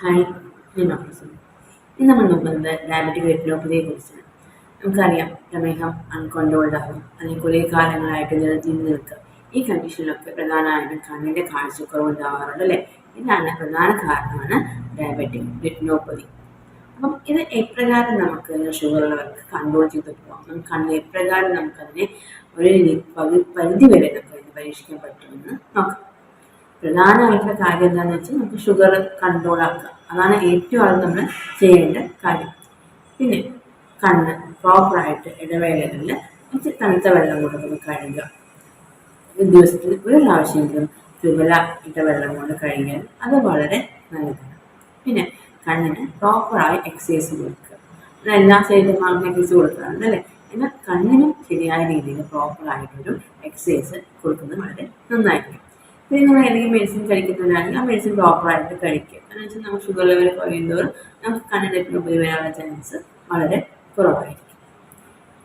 Hi ഞാൻ doctor Suni ഇന്ന് നമ്മൾ നോക്കുന്നത് ഡയബറ്റിക് റെറ്റിനോപ്പതിയെ കുറിച്ചാണ്. നമുക്കറിയാം പ്രമേഹം അൺകൺട്രോൾഡ് ആകും അല്ലെങ്കിൽ കുറേ കാലങ്ങളായിട്ട് നിലനിന്ന് നിൽക്കുക. ഈ കണ്ടീഷനിലൊക്കെ പ്രധാനമായിട്ടും കണ്ണിന്റെ കാഴ്ചക്കുറവ് ഉണ്ടാകാറുണ്ട് അല്ലേ? ഇതാണ് പ്രധാന കാരണമാണ് ഡയബറ്റിക് റെറ്റിനോപ്പതി അപ്പം ഇത് എപ്രകാരം നമുക്ക് ഷുഗർ ഉള്ളവർക്ക് കൺട്രോൾ ചെയ്ത് പോകാം നമുക്ക് കണ്ണ് എപ്രകാരം നമുക്കതിനെ ഒരു പകുതി പരിധി വരെ നമുക്ക് പരീക്ഷിക്കാൻ പറ്റുമെന്ന് നോക്കാം. പ്രധാനമായിട്ടുള്ള കാര്യം എന്താണെന്ന് വെച്ചാൽ നമുക്ക് ഷുഗർ കൺട്രോൾ ആക്കുക അതാണ് ഏറ്റവും ആദ്യം നമ്മൾ ചെയ്യേണ്ട കാര്യം. പിന്നെ കണ്ണ് പ്രോപ്പറായിട്ട് ഇടവേളകളിൽ കുറച്ച് തണുത്ത വെള്ളം കൊണ്ട് നമുക്ക് കഴുകുക. ദിവസത്തിൽ ഒരു പ്രാവശ്യമെങ്കിലും ചുവല ഇട്ട വെള്ളം കൊണ്ട് കഴുകിയാൽ അത് വളരെ നല്ലതാണ്. പിന്നെ കണ്ണിന് പ്രോപ്പറായി എക്സസൈസ് കൊടുക്കുക. എല്ലാ സൈഡും എക്സസൈസ് കൊടുക്കാറുണ്ട് അല്ലേ? എന്നാൽ കണ്ണിനും ശരിയായ രീതിയിൽ പ്രോപ്പറായിട്ടൊരു എക്സസൈസ് കൊടുക്കുന്നത് വളരെ നന്നായിരിക്കും. പിന്നെ നമ്മൾ ഏതെങ്കിലും മെഡിസിൻ കഴിക്കുന്നവരാണെങ്കിൽ ആ മെഡിസിൻ പ്രോപ്പറായിട്ട് കഴിക്കുക. എന്ന് വെച്ചാൽ നമുക്ക് ഷുഗർ ലെവൽ കുറയുന്നതോറും നമുക്ക് കണ്ണിന്റെ ഉപരി വരാനുള്ള ചാൻസ് വളരെ കുറവായിരിക്കും.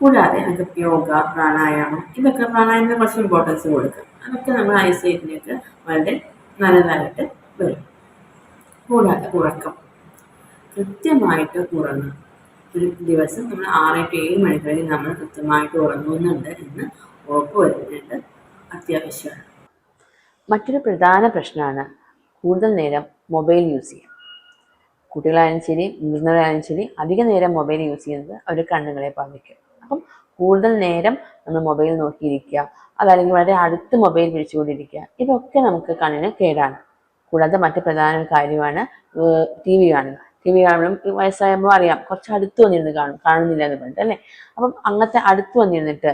കൂടാതെ നമുക്ക് യോഗ പ്രാണായാമം ഇതൊക്കെ പ്രാണായാമത്തിന് കുറച്ച് ഇമ്പോർട്ടൻസ് കൊടുക്കുക അതൊക്കെ നമ്മുടെ ഐസൈറ്റിലേക്ക് വളരെ നല്ലതായിട്ട് വരും. കൂടാതെ ഉറക്കം. കൃത്യമായിട്ട് ഉറങ്ങുക ഒരു ദിവസം നമ്മൾ ആറ് ടു ഏഴ് മണിക്കൂറിൽ നമ്മൾ കൃത്യമായിട്ട് ഉറങ്ങുന്നുണ്ട് എന്ന് ഉറപ്പ് വരുന്നുണ്ട് അത്യാവശ്യമാണ്. മറ്റൊരു പ്രധാന പ്രശ്നമാണ് കൂടുതൽ നേരം മൊബൈൽ യൂസ് ചെയ്യുക കുട്ടികളായാലും ശരി മുതിർന്നവരായാലും ശരി അധിക നേരം മൊബൈൽ യൂസ് ചെയ്യുന്നത് അവരുടെ കണ്ണുകളെ ബാധിക്കും. അപ്പം കൂടുതൽ നേരം നമ്മൾ മൊബൈൽ നോക്കിയിരിക്കുക അതല്ലെങ്കിൽ വളരെ അടുത്ത് മൊബൈൽ പിടിച്ചുകൊണ്ടിരിക്കുക ഇതൊക്കെ നമുക്ക് കണ്ണിന് കേടാണ്. കൂടാതെ മറ്റ് പ്രധാന കാര്യമാണ് ടി വി കാണുക. ടി വി കാണുമ്പോഴും വയസ്സായപ്പോൾ അറിയാം കുറച്ച് അടുത്ത് വന്നിരുന്ന് കാണും കാണുന്നില്ല എന്ന് പറഞ്ഞിട്ട് അല്ലേ? അപ്പം അങ്ങനത്തെ അടുത്ത് വന്നിരുന്നിട്ട്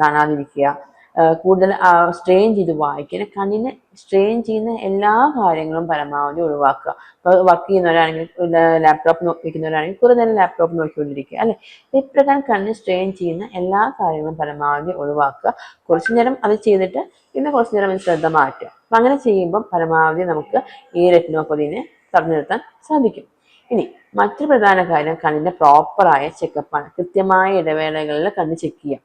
കാണാതിരിക്കുക. കൂടുതൽ സ്ട്രെയിൻ ചെയ്ത് വായിക്കുക. കണ്ണിനെ സ്ട്രെയിൻ ചെയ്യുന്ന എല്ലാ കാര്യങ്ങളും പരമാവധി ഒഴിവാക്കുക. ഇപ്പോൾ വർക്ക് ചെയ്യുന്നവരാണെങ്കിൽ ലാപ്ടോപ്പ് നോക്കിക്കുന്നവരാണെങ്കിൽ കുറേ നേരം ലാപ്ടോപ്പ് നോക്കിക്കൊണ്ടിരിക്കുക അല്ലെ? ഇപ്രകാരം കണ്ണിന് സ്ട്രെയിൻ ചെയ്യുന്ന എല്ലാ കാര്യങ്ങളും പരമാവധി ഒഴിവാക്കുക. കുറച്ചു നേരം അത് ചെയ്തിട്ട് പിന്നെ കുറച്ചു നേരം ശ്രദ്ധ മാറ്റുക. അപ്പം അങ്ങനെ ചെയ്യുമ്പോൾ പരമാവധി നമുക്ക് ഈ റെറ്റിനോപ്പതിനെ തടഞ്ഞു സാധിക്കും. ഇനി മറ്റൊരു പ്രധാന കാര്യം കണ്ണിന്റെ പ്രോപ്പറായ ചെക്കപ്പാണ് കൃത്യമായ ഇടവേളകളിൽ കണ്ണ് ചെക്ക് ചെയ്യുക.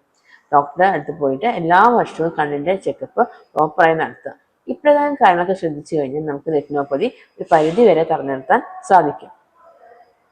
ഡോക്ടറെ അടുത്ത് പോയിട്ട് എല്ലാ വർഷവും കണ്ണിന്റെ ചെക്കപ്പ് പ്രോപ്പറായി നടത്തുക. ഇപ്രകാരം കാര്യങ്ങളൊക്കെ ശ്രദ്ധിച്ചു കഴിഞ്ഞാൽ നമുക്ക് റെറ്റിനോപ്പതി ഒരു പരിധി വരെ തടഞ്ഞു സാധിക്കും.